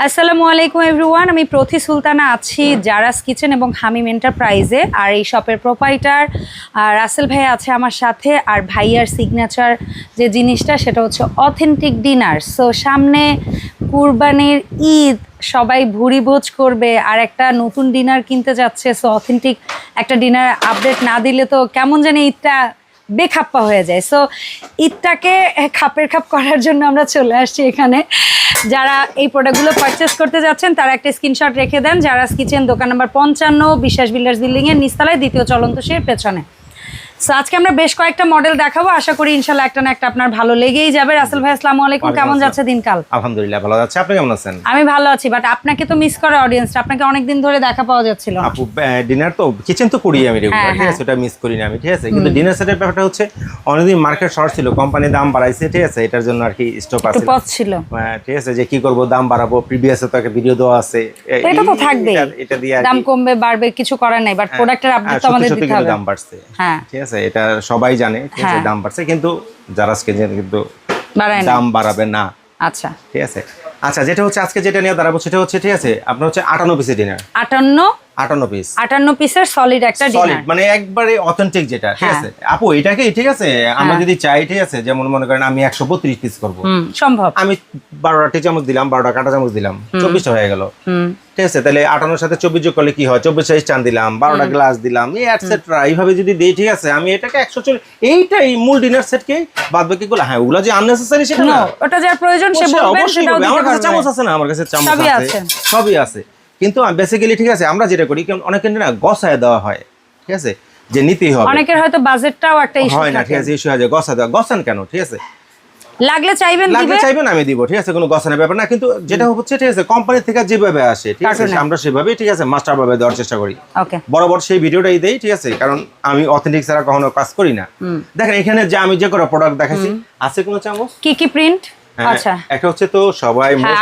আসসালামু আলাইকুম এভরিওয়ান, আমি প্রথি সুলতানা আছি জারাস কিচেন এবং হামিম এন্টারপ্রাইজে। আর এই শপের প্রোপাইটার রাসেল ভাই আছে আমার সাথে। আর ভাইয়ার সিগনেচার যে জিনিসটা, সেটা হচ্ছে অথেন্টিক ডিনার সো সামনে কুরবানির ঈদ, সবাই ভুরি ভোজ করবে, আর একটা নতুন ডিনার কিনতে যাচ্ছে। সো অথেন্টিক একটা ডিনার আপডেট না দিলে তো কেমন জানি ঈদটা বেখাপ্পা হয়ে যায়। সো ঈদটাকে খাপের খাপ করার জন্য আমরা চলে আসছি এখানে। যারা এই প্রোডাক্টগুলো পারচেস করতে যাচ্ছেন, তারা একটা স্ক্রিনশট রেখে দেন। যারা কিচেন দোকান নাম্বার পঞ্চান্ন, বিশ্বাস বিল্ডার্স বিল্ডিংয়ের নিস্তালায় দ্বিতীয় চলন্ত পেছনে। সো আজকে আমরা বেশ কয়েকটা মডেল দেখাবো। আশা করি ইনশাল্লাহ একটা না একটা আপনার ভালো লেগেই যাবে। রাসেল ভাই আসসালামু আলাইকুম। কেমন যাচ্ছে দিনকাল? আলহামদুলিল্লাহ ভালো যাচ্ছে। আপনি কেমন আছেন? আমি ভালো আছি বাট আপনাকে তো মিস করে অডিয়েন্সটা আপনাকে অনেকদিন ধরে দেখা পাওয়া যাচ্ছিল। না। আপু ডিনার তো কিচেন তো করি আমি রেগুলার হ্যাঁ, ঠিক আছে? ওটা মিস করি না আমি ঠিক আছে? কিন্তু ডিনার সেটের ব্যাপারটা হচ্ছে অনেকদিন মার্কেট শর্ট ছিল কোম্পানি দাম বাড়াইছে ঠিক আছে? এটার জন্য আর কি স্টক আছে। পথ ছিল। হ্যাঁ, ঠিক আছে? যে কি করব দাম বাড়াবো প্রিভিয়াসে তো একটা ভিডিও দেওয়া আছে। এটা তো থাকবে এটা- দিয়ে দাম কমবে বাড়বে কিছু করার নাই বাট প্রোডাক্টের আপডেট হ্যাঁ, তো আমাদের দিতে হবে। দাম বাড়ছে। হ্যাঁ। ঠিক আছে? এটা সবাই জানে হ্যাঁ। দাম বাড়ছে কিন্তু যারা কিন্তু দাম বাড়াবে না। আচ্ছা। ঠিক আছে? আচ্ছা যেটা হচ্ছে আজকে যেটা নিয়ে দাঁড়াবো সেটা হচ্ছে ঠিক আছে আপনার হচ্ছে আটান্ন পিসের ডিনার আটান্ন আটান্ন পিস আটান্ন পিসের সলিড একটা ডিনার মানে একবারে অথেন্টিক যেটা ঠিক হ্যাঁ। আছে? আপু এটাকে ঠিক আছে? আমরা যদি চাই ঠিক আছে? যেমন মনে করেন আমি পিস করব। সম্ভব। আমি বারোটা টি চামচ দিলাম কাঁটা চামচ দিলাম। হয়ে গেল। ঠিক আছে? তাহলে আটানোর সাথে চব্বিশ যোগ করলে কি হয়? সাইজ চান দিলাম বারোটা গ্লাস দিলাম এই এটসেট্রা এইভাবে যদি দিই ঠিক আছে? আমি এটাকে একশো চল্লিশ এইটাই মূল ডিনার সেটকে বাদ বাকি গুলো হ্যাঁ ওগুলো যে আননেসেসারি সেটা না। ওটা যার প্রয়োজন সে অবশ্যই, বলবেন সেটাও আমার কাছে চামচ আছে না আমার কাছে চামচ আছে। সবই আছে। কিন্তু বেসিক্যালি ঠিক আছে আমরা যেটা করি অনেক না গসায় দেওয়া হয় ঠিক আছে? যে নিতেই হবে। অনেকের হয়তো বাজেটটাও একটা ইস্যু হয় না ঠিক আছে ইস্যু হয় যে গসা দেওয়া গসান কেন ঠিক আছে? লাগলে চাইবেন লাগলে চাইবেন আমি দিব ঠিক আছে কোনো গসানের ব্যাপার না কিন্তু যেটা হচ্ছে ঠিক আছে কোম্পানি থেকে যেভাবে আসে ঠিক আছে আমরা সেভাবেই ঠিক আছে মাস্টার ভাবে দেওয়ার চেষ্টা করি। ওকে বরাবর সেই ভিডিওটাই দেই ঠিক আছে কারণ আমি অথেন্টিক ছাড়া কখনো কাজ করি না। দেখেন এখানে যে আমি যে কোনো প্রোডাক্ট দেখাচ্ছি আছে কোনো চামচ? কি কি প্রিন্ট আচ্ছা। একটা হচ্ছে তো সবাই হ্যাঁ।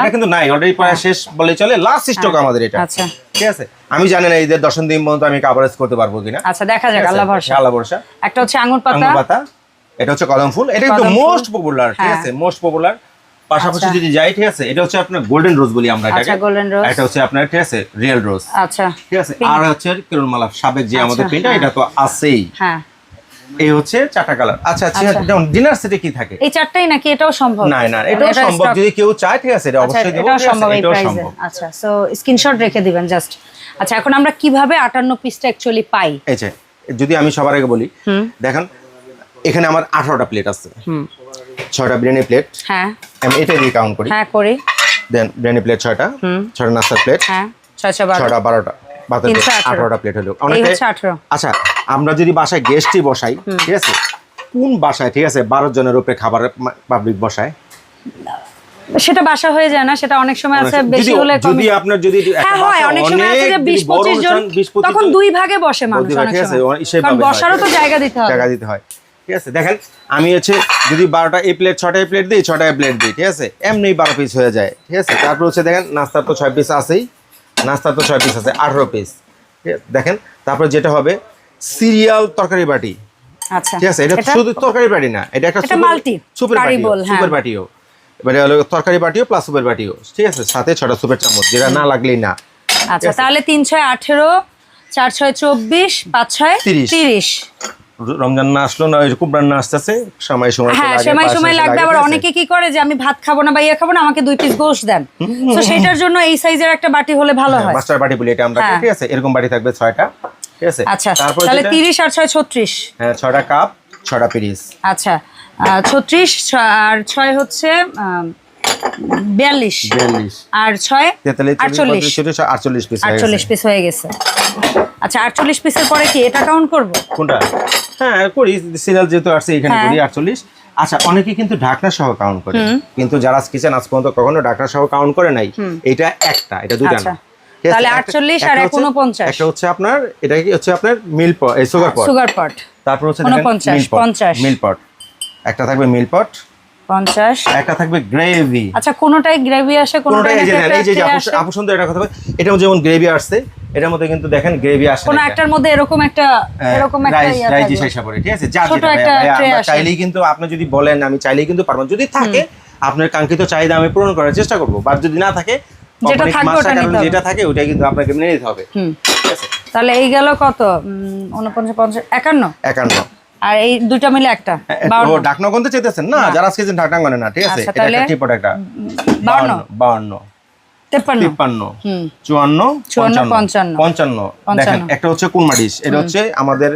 এটা কিন্তু নাই অলরেডি প্রায় শেষ বলে চলে লাস্ট স্টক আমাদের এটা। আচ্ছা। ঠিক আছে? আমি জানি না ঈদের দশম দিন পর্যন্ত আমি কাভারেজ করতে পারব কিনা। আচ্ছা দেখা যাক আল্লাহ ভরসা। আল্লাহ ভরসা। একটা হচ্ছে আঙ্গুর পাতা। আঙ্গুর পাতা এটা হচ্ছে কদম ফুল। এটা কিন্তু মোস্ট পপুলার ঠিক হ্যাঁ। আছে? মোস্ট পপুলার পাশাপাশি আচ্ছা। যদি যাই ঠিক আছে? এটা হচ্ছে আপনার গোল্ডেন রোজ বলি আমরা এটাকে। আচ্ছা, golden rose। এটা হচ্ছে আপনার ঠিক আছে? রিয়েল রোজ আচ্ছা। ঠিক আছে? আর হচ্ছে কিরণ মালা সাবেক যে আমাদের আচ্ছা, হ্যাঁ। এটা তো আছেই। হ্যাঁ। এই হচ্ছে চারটা কালার। আচ্ছা আচ্ছা আচ্ছা। যেমন ডিনার সেটে কি থাকে? এই চারটাই নাকি? এটাও সম্ভব? না না এটাও সম্ভব। যদি কেউ চায় ঠিক আছে এটা আচ্ছা অবশ্যই দেবো। এটাও সম্ভব এই প্রাইসে আচ্ছা সো স্ক্রিনশট রেখে দিবেন জাস্ট আচ্ছা এখন আমরা কীভাবে আটান্ন পিসটা অ্যাকচুয়ালি পাই? এই যে যদি আমি সবার আগে বলি দেখেন এখানে আমার আঠারোটা প্লেট আছে। হুম। ছয়টা বিরিয়ানি প্লেট হ্যাঁ। আমি এটা দিয়ে কাউন্ট করি। হ্যাঁ করি। দেন বিরিয়ানি প্লেট ছয়টা ছয়টা নাস্তার প্লেট হ্যাঁ ছয়শো বারো ছয়টা বারোটা। ভাতের তিনশো plate, আঠারো। আঠারোটা প্লেট হলো। অনেকে আচ্ছা আমরা যদি বাসায় গেস্টই বসাই ঠিক আছে? কোন বাসায়? ঠিক আছে বারো জনের উপরে খাবার পাবলিক বসায়। সেটা বাসা হয়ে যায় না সেটা অনেক সময় আছে বেশি হলে যদি আপনার যদি হ্যাঁ হয় অনেক সময় আছে যে অনেক বিশ যদি বড় পঁচিশ জন অনুষ্ঠান, 20 25 তখন দুই ভাগে বসে মানুষ অনেক সময়। কারণ বসারও তো জায়গা দিতে হবে। টাকা দিতে হয়। ঠিক আছে দেখেন আমি হচ্ছে যদি বারোটা এই প্লেট ছটায় প্লেট দিই ছটায় প্লেট দিই ঠিক আছে? এমনি বারো পিস হয়ে যায় ঠিক আছে? তারপর হচ্ছে দেখেন নাস্তার তো ছয় পিস আছেই। নাস্তার তো ছয় পিস আছে আঠারো পিস দেখেন তারপর যেটা হবে সিরিয়াল তরকারি বাটি। আচ্ছা। ঠিক আছে এটা এটা শুধু তরকারি বাটি না এটা একটা এটা সুপার curry বাটিও bowl, হ্যাঁ। সুপার বাটিও। এবারে তরকারি বাটিও প্লাস সুপার বাটিও। ঠিক আছে সাথে ছটা সুপার চামচ যেটা না লাগলেই না। আচ্ছা তাহলে তিন ছয় আঠেরো চার ছয় চব্বিশ পাঁচ ছয় তিরিশ। রমজান না আসলো না আসতেছে সময় সময় হ্যাঁ সময় সময় লাগবে আবার অনেকে কি করে যে আমি ভাত খাব না বা ইয়ে খাব না আমাকে দুই পিস গোশ দেন। তো সেটার জন্য এই সাইজের একটা বাটি হলে ভালো হয় মাস্টার বাটি বলি এটা আমরা হ্যাঁ। ঠিক আছে? এরকম বাটি থাকবে ছয়টা। ঠিক আছে? আচ্ছা তাহলে আর হ্যাঁ কাপ আচ্ছা ছত্রিশ আর ছয় হচ্ছে আম, বিয়াল্লিশ। বিয়াল্লিশ। আর ছয় তেতাল্লিশ আটচল্লিশ। চল্লিশ আটচল্লিশ পিস আটচল্লিশ পিস হয়ে গেছে। আচ্ছা আটচল্লিশ পিসের পরে কি এটা কাউন্ট করব? কোনটা? হ্যাঁ করি। সিরিয়াল যেহেতু আসছে এখানে হ্যাঁ। করি আটচল্লিশ। আচ্ছা অনেকে কিন্তু ঢাকনা সহ কাউন্ট করে। কিন্তু যারা কিচেন আজ পর্যন্ত কখনো ঢাকনা সহ কাউন্ট করে নাই এটা একটা এটা। না। আছে? তাহলে 48 আর হচ্ছে- 49 একটা হচ্ছে আপনার এটা কি হচ্ছে আপনার মিল পট এই সুগার পট সুগার পট তারপর হচ্ছে 49, মিল পট 50 মিল পট একটা থাকবে মিল পট পঞ্চাশ। একটা থাকবে গ্রেভি আচ্ছা কোনোটাই গ্রেভি আসে কোনটা কোনোটাই এই যে এই যে আপু- সুন্দর একটা কথা এটাও যেমন গ্রেভি আসছে এটার মধ্যে কিন্তু দেখেন গ্রেভি আসে কোনো একটার মধ্যে এরকম একটা এরকম একটা ইয়া রাইস থাকবে। হিসাব করে ঠিক আছে? যা ছোট একটা। চাইলেই কিন্তু আপনি যদি বলেন আমি চাইলেই কিন্তু পারব। যদি থাকে আপনার কাঙ্ক্ষিত চাহিদা আমি পূরণ করার চেষ্টা করব। বা যদি না থাকে যেটা থাকবে ওটা নিতে হবে। যেটা থাকে ওটাই কিন্তু আপনাকে মেনে নিতে হবে। তাহলে এই গেল কত? উম, উনপঞ্চাশ পঞ্চাশ একান্ন? একান্ন। আর এই মিলে একটা? ও ঢাকনা কোনতে চেতেছেন না? যারা আজকে ঢাকনা গনে না ঠিক আছে? আচ্ছা, এটা একটা টিপট একটা। বাউন্ন। বাউন্ন তেপ্পান্ন। তিপ্পান্ন। হুম। চুয়ান্ন চুয়ান্ন, পঞ্চান্ন। পঞ্চান্ন। পঞ্চান্ন। দেখেন একটা হচ্ছে কুরমা ডিশ এটা হচ্ছে আমাদের।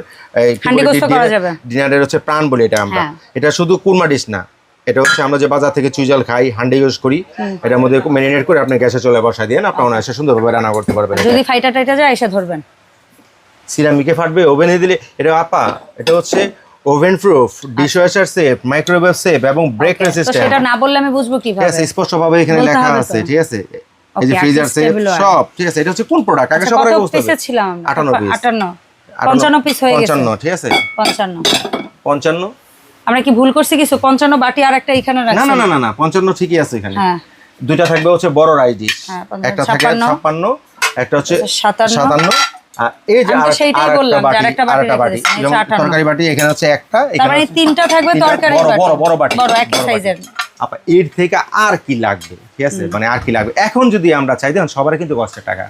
ডিনারের হচ্ছে প্রাণ বলি এটা আমরা। হ্যাঁ। এটা শুধু কুরমা ডিশ না এটা হচ্ছে আমরা যে বাজার থেকে চুইজাল খাই হান্ডি ইউজ করি এটার মধ্যে ম্যারিনেট করে আপনি গ্যাসে চলে বসাই দেন আপনি অনায়াসে সুন্দরভাবে রান্না করতে পারবেন যদি ফাইটা টাইটা যায় এসে ধরবেন। সিরামিকে ফাটবে ওভেনে দিলে এটা আপা এটা হচ্ছে oven proof dishwasher safe microwave safe এবং ব্রেক রেসিস্ট্যান্ট সেটা না বললে আমি বুঝব ঠিক কীভাবে আছে স্পষ্টভাবে এখানে লেখা আছে ঠিক আছে? এই যে ফ্রিজার সেফ সব ঠিক আছে এটা হচ্ছে কোন প্রোডাক্ট আগে আচ্ছা, সবার আগে বুঝতে হবে। ছিলাম? আটান্ন পিস আটান্ন পঞ্চান্ন পিস হয়ে গেছে। পঞ্চান্ন ঠিক আছে? পঞ্চান্ন। পঞ্চান্ন। আমরা কি ভুল করছি কিছু? পঞ্চান্ন বাটি আর একটা এখানে না রাখছি। না না না না পঞ্চান্ন ঠিকই আছে এখানে। হ্যাঁ। দুইটা থাকবে হচ্ছে বড় রাইস ডিশ হ্যাঁ, একটা থাকবে ছাপ্পান্ন। একটা হচ্ছে আচ্ছা, সাতান্ন। এই যে সেইটাই বললাম, যে বাটি তরকারি বাটি এখানে হচ্ছে একটা এখানে মানে তিনটা থাকবে তরকারি বড় বড় বড় বাটি। বড় একই সাইজের। আপা এর থেকে আর কি লাগবে? ঠিক আছে? মানে আর কি লাগবে? এখন যদি আমরা চাই দেখুন সবারই কিন্তু কষ্টের টাকা।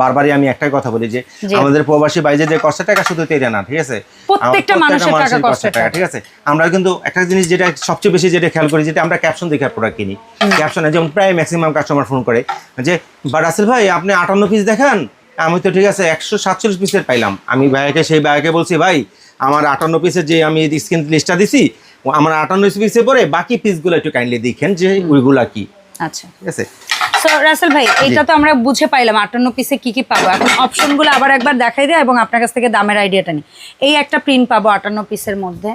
বারবারই আমি একটাই কথা বলি যে আমাদের প্রবাসী বাইরে যে কষ্টের টাকা শুধু তেরে না ঠিক আছে? প্রত্যেকটা মানুষের টাকা কষ্টের টাকা। ঠিক আছে? আমরা কিন্তু একটা জিনিস যেটা সবচেয়ে বেশি যেটা খেয়াল করি যেটা আমরা ক্যাপশন দেখে প্রোডাক্ট কিনি। ক্যাপশনে যেমন প্রায় ম্যাক্সিমাম কাস্টমার ফোন করে যে বা রাসেল ভাই আপনি আটান্ন পিস দেখান? আমি তো ঠিক আছে একশো সাতচল্লিশ পিসের পাইলাম। আমি ভাইকে সেই ভাইকে বলছি ভাই আমার আটান্ন পিসের যে আমি স্ক্রিন লিস্টটা দিছি আমার আটান্ন পিসে পরে বাকি পিসগুলো একটু কাইন্ডলি দেখেন যে ওইগুলা কি। আচ্ছা। ঠিক আছে? রাসেল ভাই এইটা তো আমরা বুঝে পাইলাম আটান্ন পিসে কি কি পাবো। এখন অপশনগুলো আবার একবার দেখাই দেয় এবং আপনার কাছ থেকে দামের আইডিয়াটা নিই। এই একটা প্রিন্ট পাবো আটান্ন পিসের মধ্যে।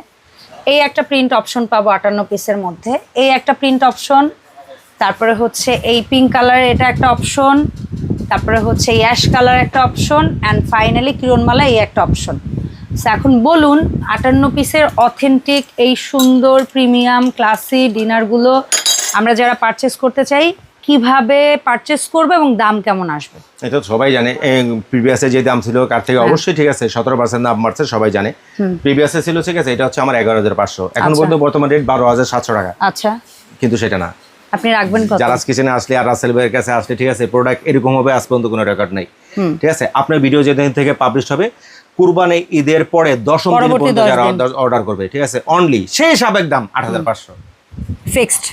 এই একটা প্রিন্ট অপশন পাবো আটান্ন পিসের মধ্যে। এই একটা প্রিন্ট অপশন তারপরে হচ্ছে এই পিঙ্ক কালারের এটা একটা অপশন তারপরে হচ্ছে এই অ্যাশ কালার একটা অপশন অ্যান্ড ফাইনালি কিরণমালা এই একটা অপশন এখন বলুন আটান্ন পিসের অথেন্টিক এই সুন্দর প্রিমিয়াম ক্লাসি ডিনারগুলো আমরা যারা পারচেস করতে চাই কীভাবে পারচেস করব এবং দাম কেমন আসবে? এটা তো সবাই জানে প্রিভিয়াসে যে দাম ছিল কার থেকে? অবশ্যই ঠিক আছে সতেরো পার্সেন্ট দাম বাড়ছে সবাই জানে। প্রিভিয়াসে ছিল ঠিক আছে এটা হচ্ছে আমার এগারো হাজার পাঁচশো। এখন আচ্ছা। পর্যন্ত বর্তমান রেট বারো হাজার সাতশো টাকা। আচ্ছা। কিন্তু সেটা না। আপনি রাখবেন জালাস কিচেনে আসলে আর রাসেল ভাইয়ের কাছে আসলে ঠিক আছে প্রোডাক্ট এরকম হবে আজ পর্যন্ত কোনো রেকর্ড নেই। ঠিক আছে আপনার ভিডিও যেদিন থেকে পাবলিশ হবে কুরবানি ঈদের পরে দশম দিন পর্যন্ত যারা অর্ডার করবে ঠিক আছে? অনলি সেই সাবেক দাম আট হাজার পাঁচশো। ফিক্সড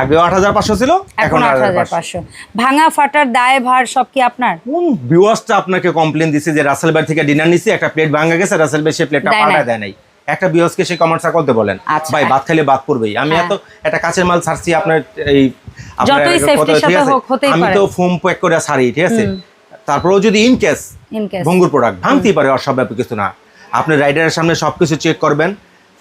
আগে আট হাজার পাঁচশো ছিল এখন আট হাজার পাঁচশো। ভাঙা ফাটার দায় ভার সব কি আপনার? কোন ভিউয়ার্সটা আপনাকে কমপ্লেন দিছে যে রাসেল ভাই থেকে ডিনার নিছি একটা প্লেট ভাঙা গেছে রাসেল ভাই সেই প্লেটটা। পাল্টা দেয় নাই। একটা ভিউয়ার্সকে সে কমেন্টসা করতে বলেন আচ্ছা। ভাই ভাত খেলে ভাত করবেই। আমি হ্যাঁ। এত একটা কাঁচের মাল ছাড়ছি আপনার এই যতই ঠিক সাথে আছে? হোক, হতেই আমি তো ফোম প্যাক করে সারি ঠিক আছে? তারপরেও যদি ইন কেস ভঙ্গুর প্রোডাক্ট ভাঙতেই পারে অস্বাভাবিক কিছু না। আপনি রাইডারের সামনে সবকিছু চেক করবেন।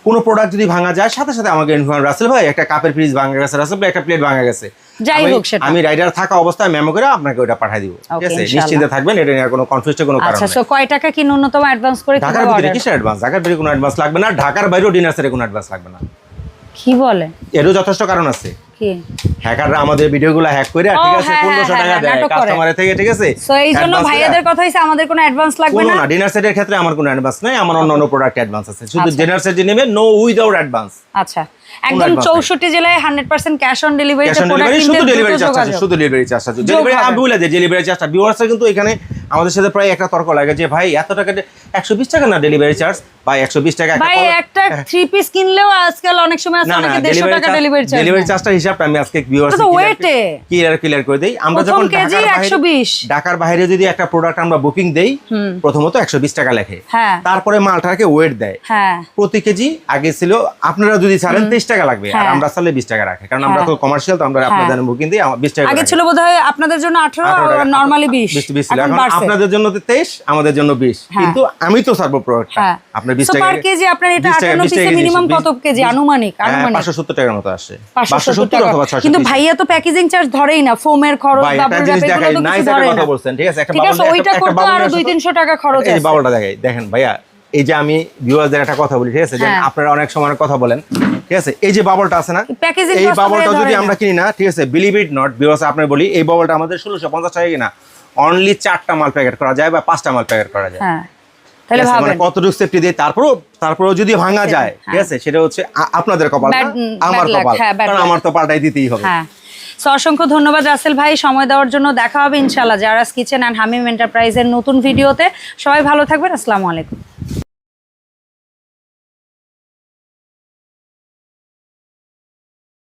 কোনো প্রোডাক্ট যদি ভাঙা যায় সাথে সাথে আমাকে ইনফর্ম রাসেল ভাই একটা কাপের ফ্রিজ ভাঙা গেছে রাসেল ভাই একটা প্লেট ভাঙা গেছে। যাই আমি- হোক সেটা। আমি রাইডার থাকা অবস্থায় মেমো করে আপনাকে ওটা পাঠিয়ে দিব। ঠিক আছে। নিশ্চিন্তে থাকবেন এটা নিয়ে কোনো কনফিউজের কোনো কারণ আচ্ছা সো কয় টাকা কি ন্যূনতম অ্যাডভান্স করে ঢাকার ভিতরে? কিসের অ্যাডভান্স ঢাকার ভিতরে কোনো অ্যাডভান্স লাগবে না ঢাকার বাইরেও ডিনার সেটে কোনো অ্যাডভান্স লাগবে না। কি বলে? এরও যথেষ্ট কারণ আছে। কি হ্যাকাররা আমাদের ভিডিওগুলো হ্যাক করে ও, ঠিক আছে হ্যাঁ, পনেরোশো হ্যাঁ, টাকা হ্যাঁ, দেয় কাস্টমারের থেকে ঠিক আছে? সো এই জন্য ভাইয়াদের কথা হইছে আমাদের কোনো অ্যাডভান্স লাগবে না? না ডিনার সেটের ক্ষেত্রে আমার কোনো অ্যাডভান্স নাই আমার অন্য অন্য প্রোডাক্ট অ্যাডভান্স আছে। শুধু আচ্ছা। ডিনার সেট নেবে নো উইদাউট অ্যাডভান্স আচ্ছা। একদম advance নাই। চৌষট্টি জেলায় hundred percent cash on delivery cash on শুধু ডেলিভারি চার্জ আছে শুধু ডেলিভারি চার্জ আছে। ডেলিভারি। আমি বলে দিই ডেলিভারি চার্জটা ভিউয়ার্সরা কিন্তু এখানে আমাদের সাথে প্রায় একটা তর্ক লাগে যে ভাই এত টাকা একশো বিশ টাকা না ডেলিভারি চার্জ বা একশো বিশ টাকা ভাই একটা থ্রি পিস কিনলেও আজকাল অনেক সময় আছে অনেকে দেড়শো টাকা ডেলিভারি চার্জ ডেলিভারি চার্জটা হিসাবটা আমি আজকে ভিউয়ার্স weight ক্লিয়ার ক্লিয়ার করে দেই। আমরা যখন কেজি ঢাকার বাইরে 120 ঢাকার বাইরে যদি একটা প্রোডাক্ট আমরা বুকিং দেই প্রথমত একশো বিশ টাকা লেখে। হ্যাঁ। তারপরে মালটাকে ওয়েট দেয়। হ্যাঁ। প্রতি কেজি আগে ছিল আপনারা যদি ছাড়েন তেইশ টাকা লাগবে আর হ্যাঁ। আমরা চাইলে বিশ টাকা রাখে। কারণ আমরা তো কমার্শিয়াল তো আমরা আপনাদের বুকিং দিই বিশ টাকা আগে ছিল বোধহয় আপনাদের জন্য আঠারো 18 টাকা। নর্মালি বিশ। বিশ ছিল। এখন আপনাদের জন্য তেইশ আমাদের জন্য বিশ। হ্যাঁ। কিন্তু আমি তো প্রোডাক্টটা হ্যাঁ। আপনার বিশ So, টাকা per কেজি আপনার এটা 58 পিসে 20 কত কেজি? আনুমানিক, হ্যাঁ, আনুমানিক। 570 টাকার মতো আসে। 570 অথবা 630 কিন্তু ভাইয়া তো প্যাকেজিং চার্জ ধরেই না ফোমের খরচ ভাই, বাবল একটা জিনিস র্যাপ দেখাই, এগুলো তো nice কিছু একটা কথা না। বলছেন, ঠিক আছে? একটা ঠিক আছে ওইটা করতে আরও নিয়ে দুই আসো। তো। তিনশো টাকা খরচ এই আছে। বাবলটা দেখাই দেখেন ভাইয়া এই যে আমি ভিউয়ারদের একটা কথা বলি ঠিক আছে? যে। আপনারা অনেক সময় কথা বলেন ঠিক আছে? এই যে বাবলটা আছে না এই বাবলটা যদি আমরা কিনি না ঠিক আছে? বিলিভ ইট নট ভিউয়ার্স আপনার বলি এই বাবলটা আমাদের ষোলোশো পঞ্চাশ টাকা কিনা। অনলি চারটা মাল প্যাকেট করা যায় বা পাঁচটা মাল প্যাকেট করা যায়। হ্যাঁ তাহলে ঠিক আছে? মানে ভাবেন। কতটুকু সেফটি দিয়ে? তারপরও তারপরেও যদি ভাঙা যায় ঠিক আছে? সেটা হচ্ছে আপনাদের কপাল আমার হ্যাঁ, কারণ আমার তো পাল্টাই দিতেই হবে। হ্যাঁ। সো অসংখ্য ধন্যবাদ রাসেল ভাই। সময় দেওয়ার জন্য দেখা হবে ইনশাল্লাহ জারাস কিচেন অ্যান্ড হামিম এন্টারপ্রাইজের নতুন ভিডিওতে। সবাই ভালো থাকবেন। আসসালামু আলাইকুম।